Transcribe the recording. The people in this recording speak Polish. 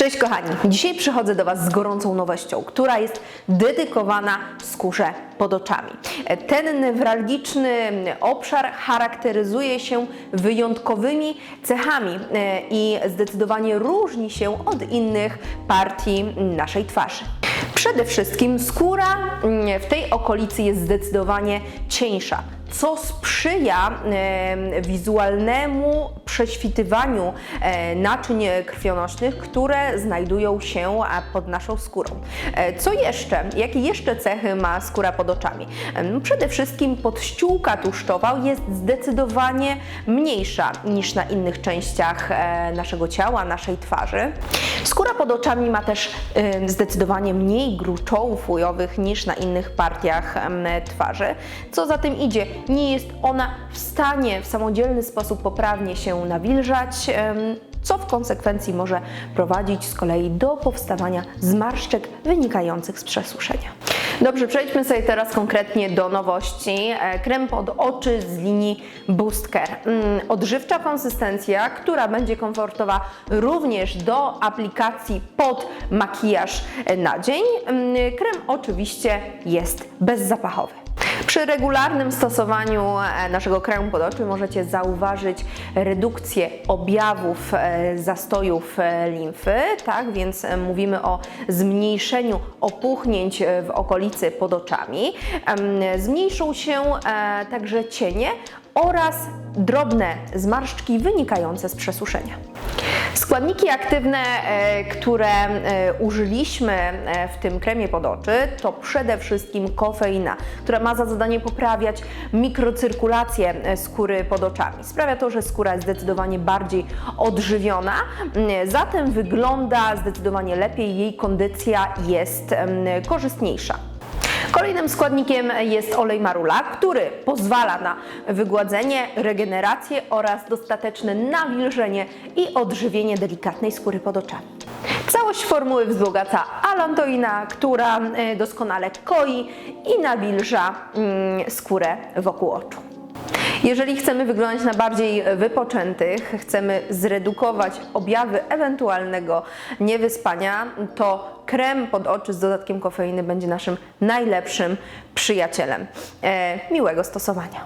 Cześć kochani, dzisiaj przychodzę do Was z gorącą nowością, która jest dedykowana skórze pod oczami. Ten newralgiczny obszar charakteryzuje się wyjątkowymi cechami e, i zdecydowanie różni się od innych partii naszej twarzy. Przede wszystkim skóra mm, w tej okolicy jest zdecydowanie cieńsza, co sprzyja wizualnemu prześwitywaniu e, naczyń krwionośnych, które znajdują się e, pod naszą skórą. E, Co jeszcze? Jakie jeszcze cechy ma skóra pod oczami? Em, Przede wszystkim podściółka tłuszczowa jest zdecydowanie mniejsza niż na innych częściach naszego ciała, naszej twarzy. Skóra pod oczami ma też zdecydowanie mniej gruczołów łujowych niż na innych partiach twarzy. Co za tym idzie, nie jest ona w stanie w samodzielny sposób poprawnie się nawilżać, co w konsekwencji może prowadzić z kolei do powstawania zmarszczek wynikających z przesuszenia. Dobrze, przejdźmy sobie teraz konkretnie do nowości. E, Krem pod oczy z linii Boost Care. Mm, Odżywcza konsystencja, która będzie komfortowa również do aplikacji pod makijaż na dzień. Mm, Krem oczywiście jest bezzapachowy. Przy regularnym stosowaniu e, naszego kremu pod oczy możecie zauważyć redukcję objawów e, zastojów e, limfy, tak? Więc mówimy o zmniejszeniu opuchnięć w okolicy pod oczami. Em, Zmniejszą się także cienie oraz drobne zmarszczki wynikające z przesuszenia. Składniki aktywne, e, które e, użyliśmy e, w tym kremie pod oczy, to przede wszystkim kofeina, która ma za zadanie poprawiać mikrocyrkulację skóry pod oczami. Sprawia to, że skóra jest zdecydowanie bardziej odżywiona, m, zatem wygląda zdecydowanie lepiej, jej kondycja jest em, korzystniejsza. Kolejnym składnikiem jest olej marula, który pozwala na wygładzenie, regenerację oraz dostateczne nawilżenie i odżywienie delikatnej skóry pod oczami. Całość formuły wzbogaca alantoina, która e, doskonale koi i nawilża mm, skórę wokół oczu. Jeżeli chcemy wyglądać na bardziej wypoczętych, chcemy zredukować objawy ewentualnego niewyspania, to krem pod oczy z dodatkiem kofeiny będzie naszym najlepszym przyjacielem. E, miłego stosowania.